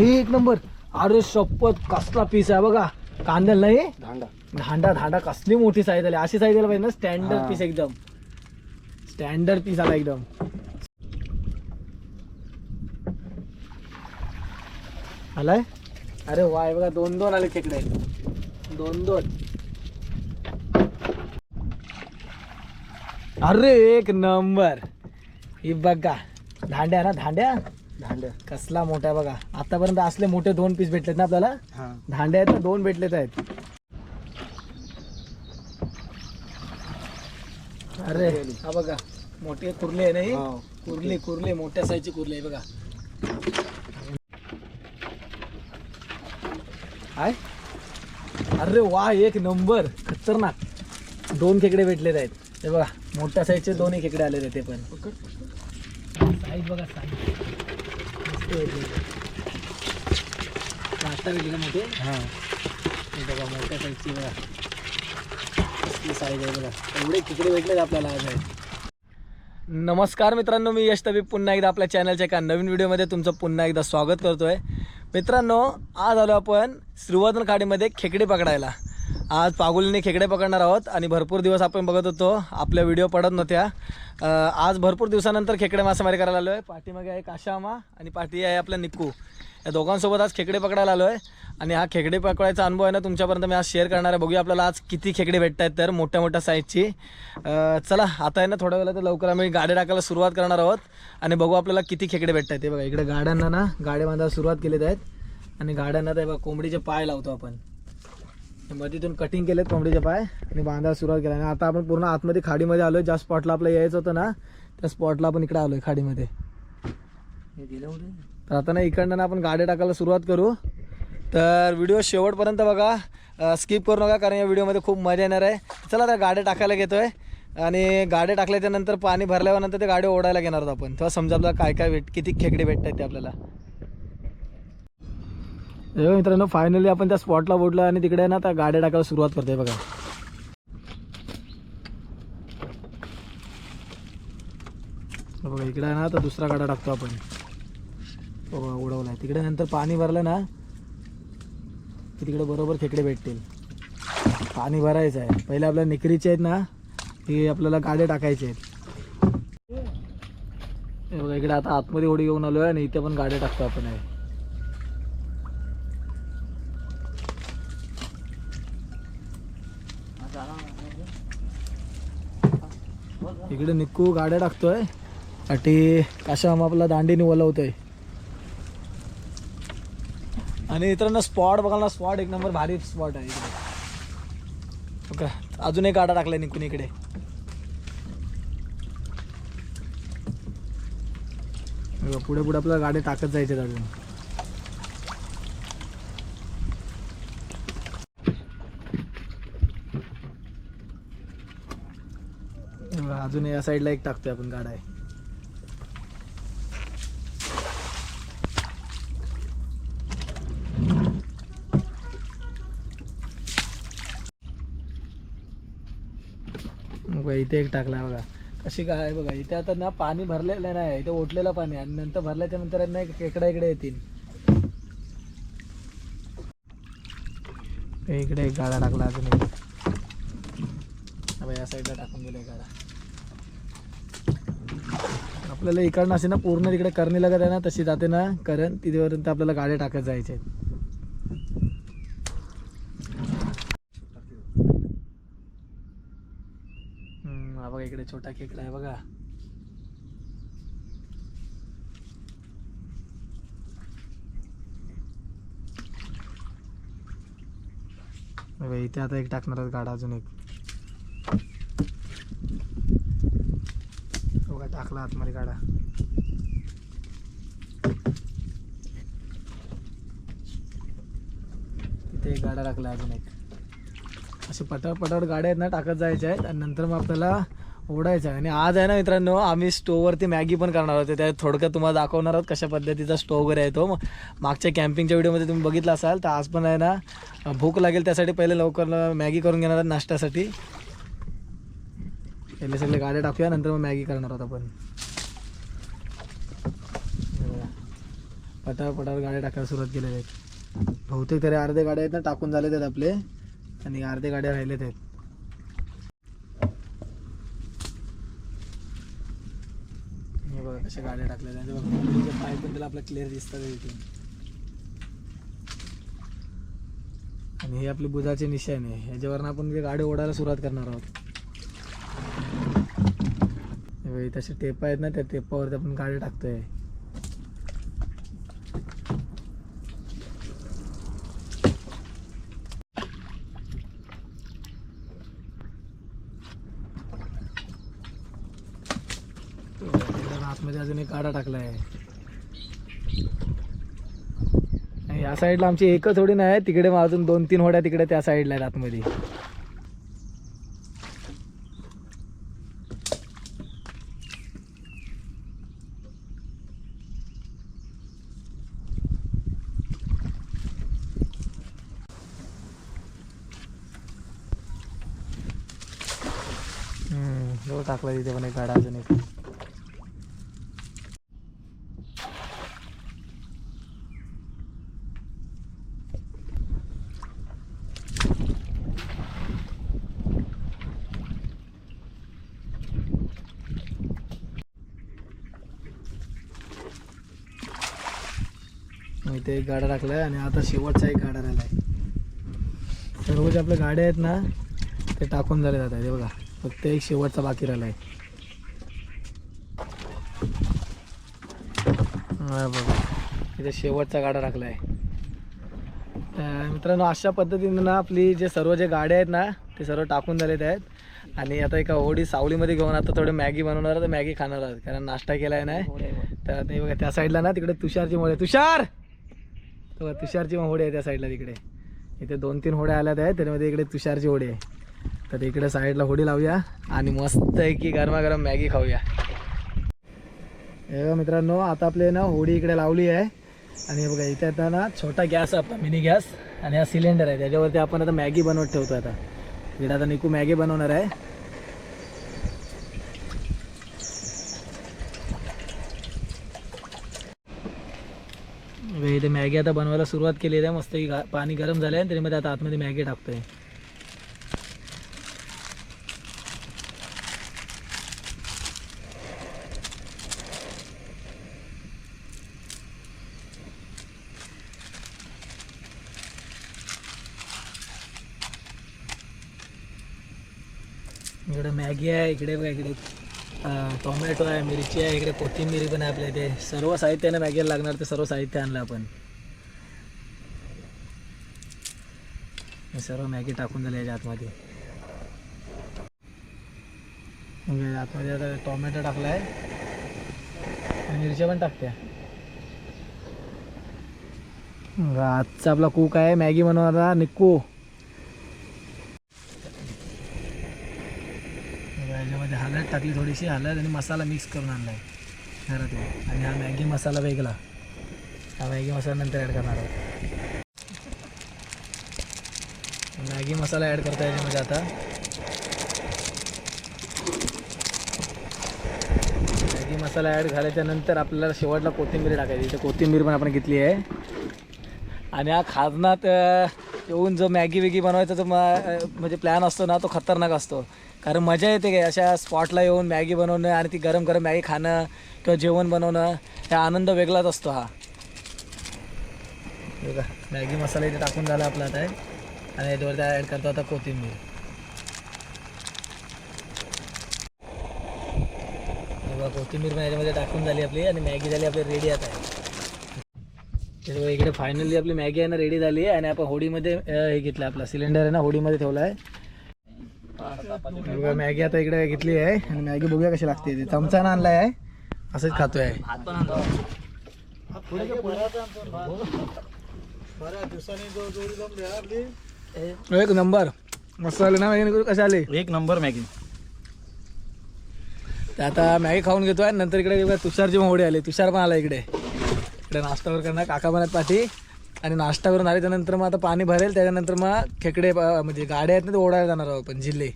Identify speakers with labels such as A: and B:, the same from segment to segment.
A: हे एक नंबर. अरे शपथ कसला पीस आहे बघा. कांद्याला नाही?
B: धांडा.
A: धांडा धांडा. कसली मोठी साईज आली. अशी साईज आली पाहिजे ना स्टँडर्ड. पीस एकदम. स्टँडर्ड पीस आला एकदम. आलाय? अरे वाय बघा दोन दोन आले खेकडे. दोन दोन अरे एक नंबर. ही बघा. धांड्या ना धांड्या?
B: धांड्या.
A: कसला मोठा बघा. आतापर्यंत असले मोठे दोन पीस भेटलेत ना आपल्याला?
B: हा.
A: धांड्या आहेत ना दोन भेटलेत आहेत. अरे हा बघा. मोठी कुर्ली आहे ना ही?
B: हो.
A: कुर्ली कुर्ली. मोठ्या साईजची कुर्ली आहे बघा. काय अरे वा एक नंबर. खतरनाक. दोन खेकडे भेटलेत आहेत. हे बघा मोठ्या साईजचे दोन्ही खेकडे आलेले आहेत ते पण. साईज बघा साईज नाश्ता मोठे बघा मोठ्या साईजची बघा साईज आहे बघा एवढे खेकडे भेटलेत आपल्याला आज आहे नमस्कार मित्रांनो मी यश तबी पुन्हा एकदा आपल्या चॅनलच्या एका नवीन व्हिडिओमध्ये तुमचं पुन्हा एकदा स्वागत करतोय. मित्रांनो आज आलो आपण श्रीवर्धन खाडीमध्ये खेकडे पकडायला. आज पागुलीने खेकडे पकडणार आहोत आणि भरपूर दिवस आपण बघत होतो. आपल्या व्हिडिओ पडत नव्हत्या. आज भरपूर दिवसानंतर खेकडे मासेमारी करायला आलो आहे पाठीमागे आहे काशामा आणि पाठी आहे आपल्या निक्कू. या दोघांसोबत आज खेकडे पकडायला आलो आहे आणि हा खेकडे पकडायचा अनुभव आहे ना तुमच्यापर्यंत मी आज शेअर करणार आहे. बघूया आपल्याला आज किती खेकडे भेटत आहेत तर मोठ्या मोठ्या साईजची चला आता आहे ना थोड्या वेळा तर लवकर आम्ही गाड्या टाकायला सुरुवात करणार आहोत. आणि बघू आपल्याला किती खेकडे भेटत आहेत. ते बघा इकडे गाड्यांना ना गाड्या बांधायला सुरुवात केलेत आहेत. आणि गाड्यांना ते बघा कोंबडीचे पाय लावतो आपण. मधीतून कटिंग केलेत कोंबडीचे पाय आणि बांधायला सुरुवात केली. आणि आता आपण पूर्ण आतमध्ये खाडीमध्ये आलोय. ज्या स्पॉटला आपलं यायचं होतं ना त्या स्पॉटला आपण इकडे आलोय खाडीमध्ये. तर आता ना इकडनं ना आपण गाड्या टाकायला सुरुवात करू. तर व्हिडिओ शेवटपर्यंत बघा. स्किप करू नका कारण या व्हिडिओमध्ये खूप मजा येणार आहे. चला आता गाड्या टाकायला घेतोय. आणि गाड्या टाकल्याच्या नंतर पाणी भरल्यावर नंतर ते गाड्या ओढायला घेणार आहोत आपण. तेव्हा समजा आपल्याला काय काय भेट किती खेकडे भेटत आहेत ते आपल्याला. हे मित्रांनो फायनली आपण त्या स्पॉटला बोटलो आणि तिकडे ना त्या गाड्या टाकायला सुरुवात करतोय बघा. बघा इकडे आहे ना तर दुसरा गाडा टाकतो आपण. बघा उडवलाय. तिकडे नंतर पाणी भरलं ना की तिकडे बरोबर खेकडे भेटतील. पाणी भरायचं आहे पहिले आपल्या निकरीचे आहेत ना ते आपल्याला गाड्या टाकायचे आहेत. बघा इकडे आता आतमध्ये ओढी घेऊन आलो आहे आणि इथे पण गाड्या टाकतो आपण. आहे इकडे निक्कू गाड्या टाकतोय. अटी काशा आपला दांडीने वलवतोय आणि इतरांना स्पॉट बघाल ना स्पॉट एक नंबर भारी स्पॉट आहे इकडे. ओके अजून एक गाडा टाकलाय निकून इकडे. पुढे पुढे आपल्याला गाडी टाकत जायचे अजून. अजून या साईडला एक टाकतोय आपण गाडा आहे. बघा इथे एक टाकलाय बघा. कशी काय आहे बघा इथे आता ना पाणी भरलेलं नाही इथे ओटलेलं पाणी आहे. आणि नंतर भरल्याच्या नंतर ना एक इकडे येतील. इकडे एक गाडा टाकला अजून एक. या साईडला टाकून गेले गाडा. आपल्याला इकडनं असे ना पूर्ण तिकडे करणी लागत आहे ना तशी जाते ना करण. तिथेपर्यंत आपल्याला गाड्या टाकत जायचे हा बघा इकडे छोटा खेकडा आहे बघा. इथे आता एक टाकणार गाडा अजून एक बघा टाकला आतमध्ये गाडा. तिथे एक गाडा टाकला अजून एक. असे पटापट पटापट गाड्या आहेत ना टाकत जायच्या आहेत आणि नंतर मग आपल्याला ओढायचं आहे. आणि आज आहे ना मित्रांनो आम्ही स्टोववरती मॅगी पण करणार होते त्या थोडक्यात तुम्हाला दाखवणार आहोत कशा पद्धतीचा स्टोव वगैरे येतो मग मागच्या कॅम्पिंगच्या व्हिडिओमध्ये तुम्ही बघितला असाल तर आज पण आहे ना भूक लागेल त्यासाठी पहिले लवकर मॅगी करून घेणार नाश्त्यासाठी. पहिले सगळे गाड्या टाकूया नंतर मग मॅगी करणार आहोत आपण. हे बघा. पटापटावर गाड्या टाकायला सुरुवात केलेल्या आहेत. बहुतेक तरी अर्धे गाड्या आहेत ना टाकून झालेत आहेत आपले. आणि अर्धे गाड्या राहिलेत आहेत. हे बघा कशा गाड्या टाकलेल्या आहेत. बघा पाय पण त्याला आपला क्लिअर दिसतात इथे. आणि हे आपली बुधाचे निशाण आहे. ह्याच्यावरनं आपण ते गाडी ओढायला सुरुवात करणार आहोत. तसे टेप टेपा आहेत ना त्या टेपावरती आपण गाडी टाकतोय आतमध्ये अजून एक गाडा टाकला आहे या साईडला आमची एकच होडी नाही तिकडे मग अजून दोन तीन होड्या तिकडे त्या साईडला आहेत आतमध्ये हम्म, जवळ टाकला तिथे पण एक गाडा अजून एक मग इथे एक गाडा टाकलाय आणि आता शेवटचा एक गाडा राहिलाय. सर्व जे आपल्या गाड्या आहेत ना ते टाकून झाले जात आहे बघा फक्त एक शेवटचा बाकी राहिलाय. हा बघा. इथे शेवटचा गाडा टाकलाय. तर मित्रांनो अशा पद्धतीने ना आपली जे सर्व जे गाड्या आहेत ना ते सर्व टाकून झालेत आहेत. आणि आता एका होडी सावलीमध्ये घेऊन आता थोडं मॅगी बनवणार आहे, तर मॅगी खाणार आहोत. कारण नाश्ता केलाय नाही तर आता हे बघा त्या साईडला ना तिकडे तुषारची आहे. तुषार! बघा, तुषारची होडी आहे त्या साईडला तिकडे. इथे दोन तीन होड्या आल्यात आहेत त्याच्यामध्ये इकडे तुषारची होडी आहे. तर इकडे साईडला होडी लावूया आणि मस्त आहे की गरमागरम मॅगी खाऊया. हे मित्रांनो आता आपले ना होडी इकडे लावली आहे. आणि बघा इथे आता ना छोटा गॅस आहे आपला मिनी गॅस. आणि हा सिलेंडर आहे त्याच्यावरती आपण आता मॅगी बनवत ठेवतो आता. इकडे आता निकू मॅगी बनवणार आहे. इथे मॅगी आता बनवायला सुरुवात केली आहे. मस्त पाणी गरम झालं आहे त्याच्यामध्ये आता आतमध्ये मॅगी टाकतोय. इकडे मॅगी आहे इकडे बघा इकडे. टोमॅटो आहे मिरची आहे इकडे कोथिंबीर पण आहे आपल्या इथे. सर्व साहित्याने मॅगीला लागणार ते सर्व साहित्य आणलं आपण. सर्व मॅगी टाकून झाले याच्या आतमध्ये. आतमध्ये आता टोमॅटो टाकला आहे मिरच्या पण टाकत्या. आजचा आपला कुक आहे मॅगी बनवणारा निक्कू बघा, याच्यामध्ये हळद टाकली थोडीशी हळद आणि मसाला मिक्स करून आणला आहे. घरात आणि हा मॅगी मसाला वेगळा. हा मॅगी मसाला नंतर ॲड करणार आहोत. मॅगी मसाला ॲड करता येईल म्हणजे आता. मॅगी मसाला ॲड झाल्याच्यानंतर आपल्याला शेवटला कोथिंबीर टाकायची. इथे कोथिंबीर पण आपण घेतली आहे. आणि हा खाजनात येऊन जो मॅगी वेगी बनवायचा जो म्हणजे प्लॅन असतो ना तो खतरनाक असतो. कारण मजा येते काय अशा स्पॉटला येऊन मॅगी बनवणं आणि ती गरम गरम मॅगी खाणं किंवा जेवण बनवणं हा आनंद वेगळाच असतो हा. बघा मॅगी मसाला इथे टाकून झाला आपला आता. आणि याच्यावरती ॲड करतो आता कोथिंबीर. बघा कोथिंबीर पण याच्यामध्ये टाकून झाली आपली आणि मॅगी झाली आपली रेडी आता. आहे तर इकडे फायनली आपली मॅगी आहे ना रेडी झाली आहे आणि आपण होडीमध्ये हे घेतलं आपला. सिलेंडर आहे ना होडीमध्ये ठेवला आहे. बघा मॅगी आता इकडे घेतली आहे. आणि मॅगी बघूया कशी लागते ते. चमचा आणला आहे. असंच खातोय. एक नंबर. मस्त आले ना मॅगी कसे आले?
B: एक नंबर मॅगी
A: तर आता मॅगी खाऊन घेतोय. नंतर इकडे तुषारची मोहडी आली. तुषार पण आला इकडे. इकडे नाश्तावर करणार काका बनत पाठी. आणि नाश्ता करून आले त्यानंतर मग आता पाणी भरेल त्याच्यानंतर मग खेकडे म्हणजे गाड्या आहेत ना ते ओढायला जाणार आहोत आपण जिल्हे.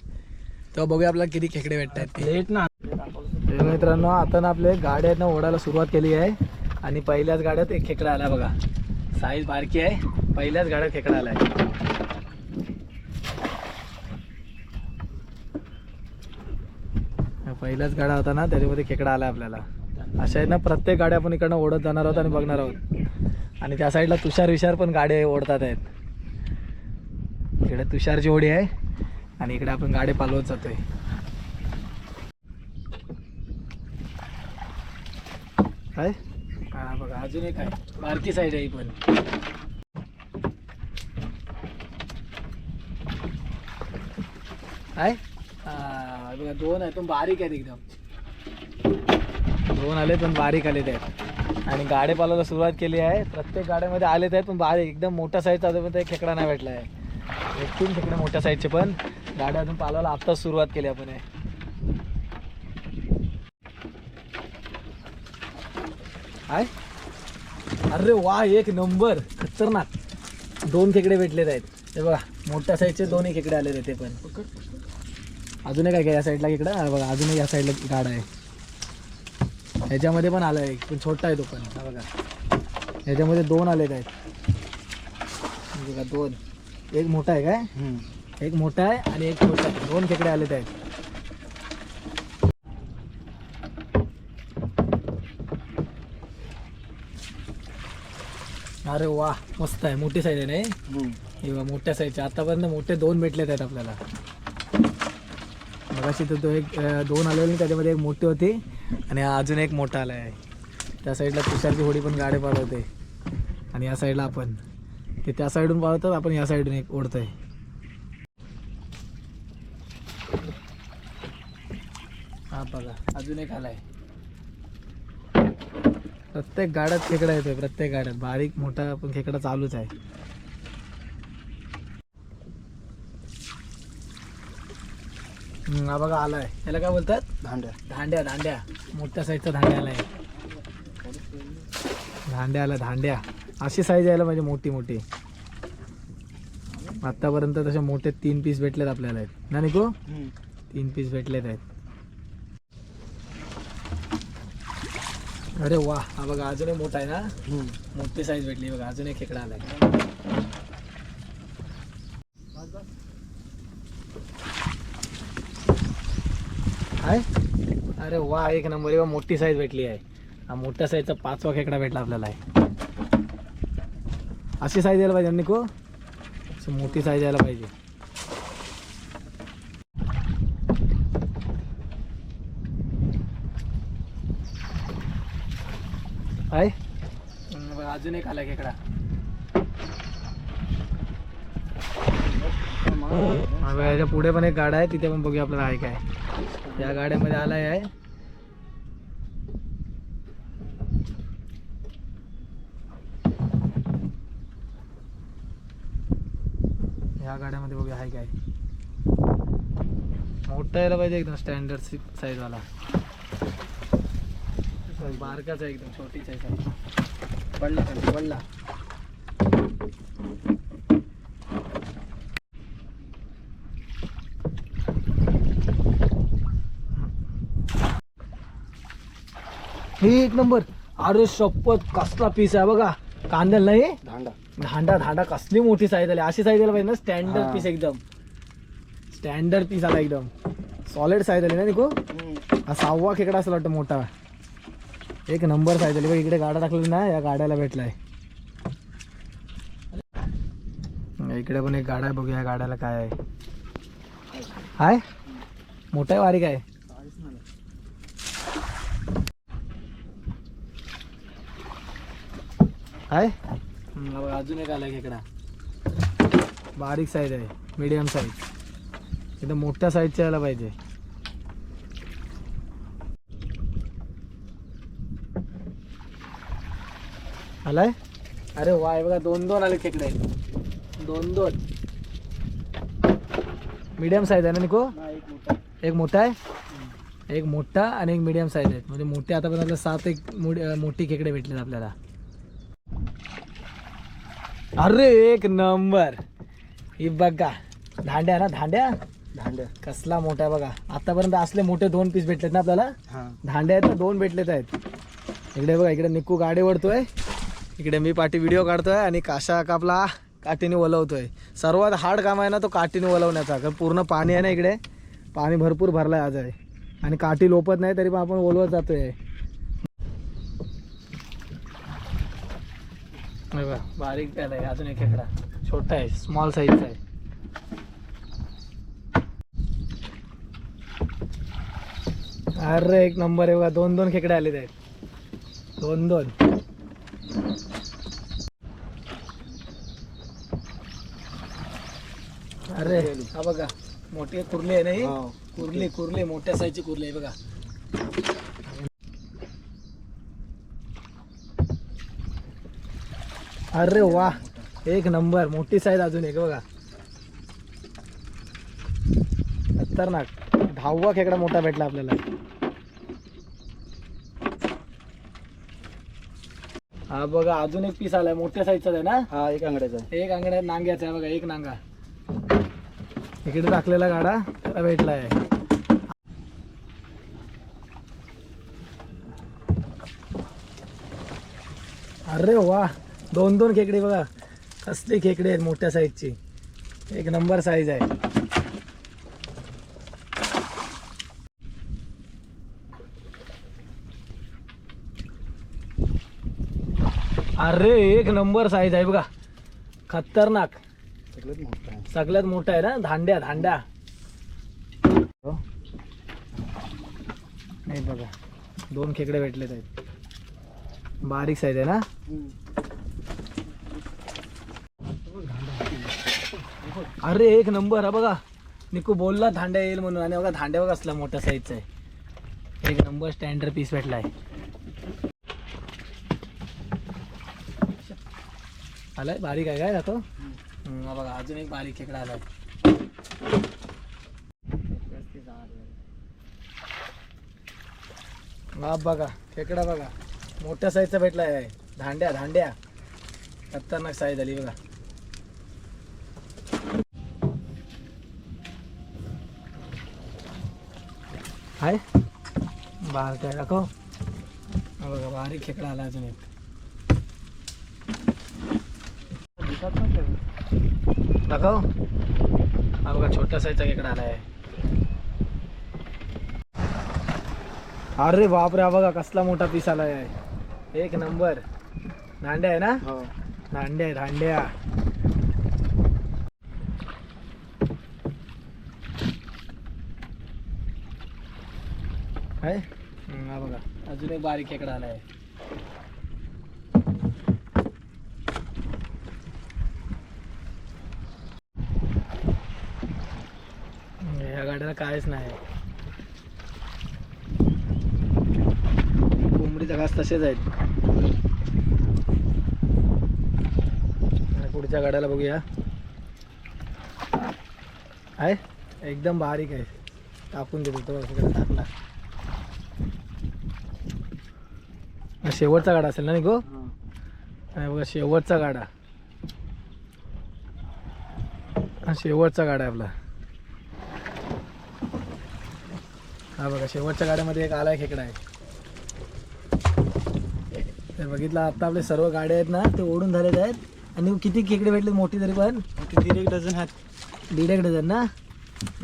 A: तेव्हा बघूया आपल्याला किती खेकडे भेटत आहेत ते.
B: लेट ना.
A: तर मित्रांनो आता ना आपले गाड्या आहेत ना ओढायला सुरुवात केली आहे. आणि पहिल्याच गाड्यात एक खेकडा आला बघा. साईज बारकी आहे. पहिल्याच गाड्यात खेकडा आलाय हा पहिलाच गाडा होता ना त्याच्यामध्ये खेकडा आला आपल्याला. अशा आहेत ना प्रत्येक गाड्या आपण इकडनं ओढत जाणार आहोत आणि बघणार आहोत. आणि त्या साईडला तुषार विषार पण गाडी ओढतात आहेत. इकडे तुषारची ओढी आहे आणि इकडे आपण गाडी पालवत जातोय. काय? हा बघा अजून एक आहे. बारकी साईड आहे पण. काय? बघा दोन आहे तो बारीक आहेत एकदम. दोन आले पण बारीक आलेले आहेत. आणि गाडे पालायला सुरुवात केली आहे. प्रत्येक गाड्यामध्ये आलेत आहेत पण बारीक. एकदम मोठा साईजचा अजून पण एक खेकडा नाही भेटला आहे. एकूण खेकडे मोठ्या साईजचे पण गाड्या अजून पालवायला आत्ताच सुरुवात केली आपण आहे आय अरे वा एक नंबर. खतरनाक. दोन खेकडे भेटलेत आहेत. हे बघा मोठ्या साईजचे दोन्ही खेकडे आलेले ते पण. अजून काय आहे का या साईडला खेकडा बघा अजूनही या साईडला गाड आहे. ह्याच्यामध्ये पण आला आहे पण छोटा आहे तो पण. हा बघा. ह्याच्यामध्ये दोन आलेत आहेत. हे बघा दोन. एक मोठा आहे काय? एक मोठा आहे आणि एक छोटा आहे. दोन खेकडे आलेत आहेत. अरे वा मस्त आहे. मोठी साईज आहे नाही बघा मोठ्या साईजचे आतापर्यंत मोठे दोन भेटलेत आहेत आपल्याला. मगाशी तर तो एक दोन आलेले त्याच्यामध्ये एक मोठी होती. आणि हा अजून एक मोठा आला आहे त्या साईडला तुषारची होडी पण गाडी पाळवते आणि या साईडला आपण. ते त्या साईडून पाळवतात आपण या साईडून एक ओढतोय. हा बघा अजून एक आलाय. प्रत्येक गाड्यात खेकडा येतोय प्रत्येक गाड्यात. बारीक मोठा पण खेकडा चालूच आहे. हा बघा आलाय. याला काय बोलतात?
B: भांड्या
A: धांड्या धांड्या. मोठ्या साईजचा धांड्या आलाय. धांड्या आला धांड्या. अशी साईज यायला पाहिजे मोठी मोठी. आतापर्यंत तसे मोठे तीन पीस भेटलेत आपल्याला आहेत. ना निको? तीन पीस भेटलेत आहेत. अरे वा हा बघा अजून एक मोठा आहे ना? मोठी साईज भेटली. बघा अजून एक खेकडा आलाय. आहे अरे वा एक नंबर. एवढा मोठी साईज भेटली आहे. हा मोठ्या साईजचा पाचवा खेकडा भेटला आपल्याला आहे. अशी साईज यायला पाहिजे निको? अशी मोठी साईज यायला पाहिजे. आहे अजून एक आला खेकडा. पुढे पण एक गाडा आहे. तिथे पण बघूया आपल्याला आहे काय. या गाड्यामध्ये आलाय आहे. या गाड्यामध्ये बघूया आहे काय. मोठा यायला पाहिजे एकदम स्टँडर्ड साईज वाला. बारकाचा आहे एकदम छोटीचा आहे साईज. पडला पडला हे एक नंबर. अरे शपथ कसला पीस आहे बघा. कांद्याला नाही?
B: भांडा
A: धांडा धांडा. कसली मोठी साईज आली. अशी साईज आली पाहिजे ना स्टँडर्ड. पीस एकदम. स्टँडर्ड पीस आला एकदम. सॉलिड साईज आली ना निको? हा सहावा खेकडा असं वाटतं मोठा. एक नंबर साईज आली. बघ इकडे गाडा टाकलेली ना या गाड्याला भेटलाय. इकडे पण एक गाडा आहे. बघूया या गाड्याला काय आहे. हाय. मोठा आहे बारीक आहे. हाय अजून एक आला खेकडा. बारीक साईज आहे मीडियम साईज एकदम मोठ्या साईजचा यायला पाहिजे. आलाय? अरे वाय बघा दोन दोन आले खेकडे. दोन दोन मीडियम साईज आहे ना निको? एक मोठा आहे. एक मोठा आणि एक मीडियम साईज आहे. म्हणजे मोठे आतापर्यंत सात एक मोठी- मोठी खेकडे भेटले आपल्याला. अरे एक नंबर. ही बघा धांड्या ना धांड्या?
B: भांड्या
A: कसला मोठा आहे बघा. आतापर्यंत असले मोठे दोन पीस भेटलेत ना आपल्याला?
B: हा.
A: धांड्या आहेत ना दोन भेटलेत आहेत. इकडे बघा इकडे निक्कू गाडी ओढतोय. इकडे मी पाठी व्हिडिओ काढतोय आणि काशा कापला काठीने वलवतोय. सर्वात हार्ड काम आहे ना तो काठीने वलवण्याचा कारण पूर्ण पाणी आहे ना इकडे. पाणी भरपूर भरलाय आज आहे. आणि काठी लोपत नाही तरी पण आपण ओलवत जातोय. बारीक त्याला आहे अजून एक खेकडा. छोटा आहे स्मॉल साईजचा आहे. अरे एक नंबर आहे बघा दोन दोन खेकडे आले आहेत. दोन दोन अरे हा बघा मोठी कुर्ली आहे ना ही? कुर्ली कुर्ली मोठ्या साईजची कुर्ली आहे बघा. अरे वा एक नंबर मोठी साईज अजून एक बघा. खतरनाक. दहावा खेकडा मोठा भेटला आपल्याला. हा बघा अजून एक पीस आलाय मोठ्या साईजचा आहे ना?
B: हा एक अंगड्याचा
A: एक अंगड्या नांग्याचा आहे बघा एक नांगा. इकडे टाकलेला गाडा त्याला भेटलाय. अरे वा दोन दोन खेकडे बघा. कसली खेकडे आहेत मोठ्या साईजची एक नंबर साईज आहे. अरे एक नंबर साईज आहे बघा. खतरनाक.
B: सगळ्यात मोठा आहे
A: सगळ्यात मोठा आहे ना? धांड्या धांड्या. नाही बघा. दोन खेकडे भेटलेत आहेत. बारीक साईज आहे ना? अरे एक नंबर हा बघा. निकू बोलला धांड्या येईल म्हणून. आणि बघा धांड्या बघा असला मोठ्या साईजचा आहे. एक नंबर स्टँडर्ड पीस भेटला आहे आलाय? बारीक आहे काय जातो बघा अजून एक बारीक खेकडा आलाय. बाप बघा खेकडा बघा. मोठ्या साईजचा भेटला आहे धांड्या धांड्या. खतरनाक साईज आली बघा. हाय. बार काय दाखव. हा बघा बारीक खेकडा आला अजून एक. दाखव. हा बघा छोटा साईजचा खेकडा आला आहे अरे बापरे हा बघा कसला मोठा पीस आलाय. आहे एक नंबर. दांड्या आहे ना?
B: हो.
A: दांड्या आहे आहे. हा बघा. अजून एक बारीक खेकडा आलाय ह्या गाड्याला कायच नाही. कोंबडीचा घास तसेच आहेत. पुढच्या गाड्याला बघूया. आहे? एकदम बारीक आहे. टाकून देतो तो तिकडे टाकला. शेवटचा गाडा असेल ना निको नाही बघा शेवटचा गाडा. हा शेवटचा गाडा आहे आपला. हा बघा शेवटच्या गाड्यामध्ये एक आलाय खेकडा आहे. ते बघितलं आता आपले सर्व गाड्या आहेत ना ते ओढून झालेले आहेत. आणि किती खेकडे भेटले मोठी तरी पण?
B: दीड एक डझन आहेत.
A: दीड एक डझन ना?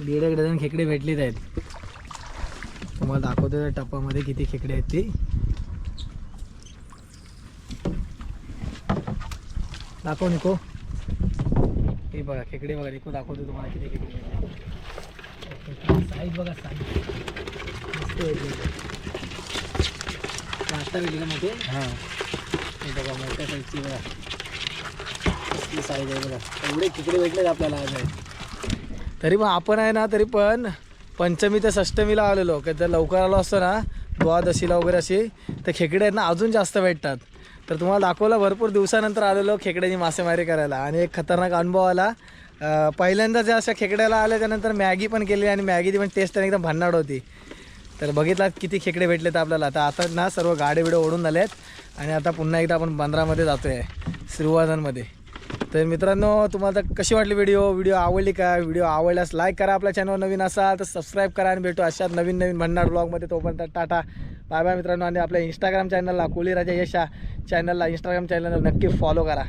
A: दीड एक डझन खेकडे भेटलीच आहेत. तुम्हाला दाखवतो टप्पामध्ये किती खेकडे आहेत ती. दाखव निको. हे बघा खेकडे बघा निको दाखवतो तुम्हाला किती खेकडे साईज बघा साईज. भेटली ना मोठे?
B: हां.
A: हे बघा मोठ्या साईजची बघा. साईज आहे बघा. एवढे खेकडे भेटलेत आपल्याला आज. आहे तरी पण आपण आहे ना तरी पण पंचमी ते षष्टमीला आलेलो. की जर लवकर आलो असतो ना द्वादशीला वगैरे अशी तर खेकडे आहेत ना अजून जास्त भेटतात. तर तुम्हाला दाखवलं भरपूर दिवसानंतर आलेलो खेकड्याची मासेमारी करायला. आणि एक खतरनाक अनुभव आला. पहिल्यांदा ज्या अशा खेकड्याला आल्या त्यानंतर मॅगी पण केली आणि मॅगीची पण टेस्ट एकदम भन्नाट होती. तर बघितला किती खेकडे भेटले तर आपल्याला. तर आता ना सर्व गाडे बिडे ओढून झाले आहेत आणि आता पुन्हा एकदा आपण बंदरामध्ये जातो आहे श्रीवर्धनमध्ये तर मित्रांनो तुम्हाला तर कशी वाटली व्हिडिओ व्हिडिओ आवडली का? व्हिडिओ आवडल्यास लाईक करा आपल्या चॅनल नवीन असाल तर सबस्क्राईब करा आणि भेटू अशाच नवीन नवीन भन्नाट ब्लॉगमध्ये तोपर्यंत टाटा. बाय बाय मित्रांनो आणि आपल्या इंस्टाग्राम चॅनलला कोळी राजा यशा चॅनलला इंस्टाग्राम चॅनलला नक्की फॉलो करा.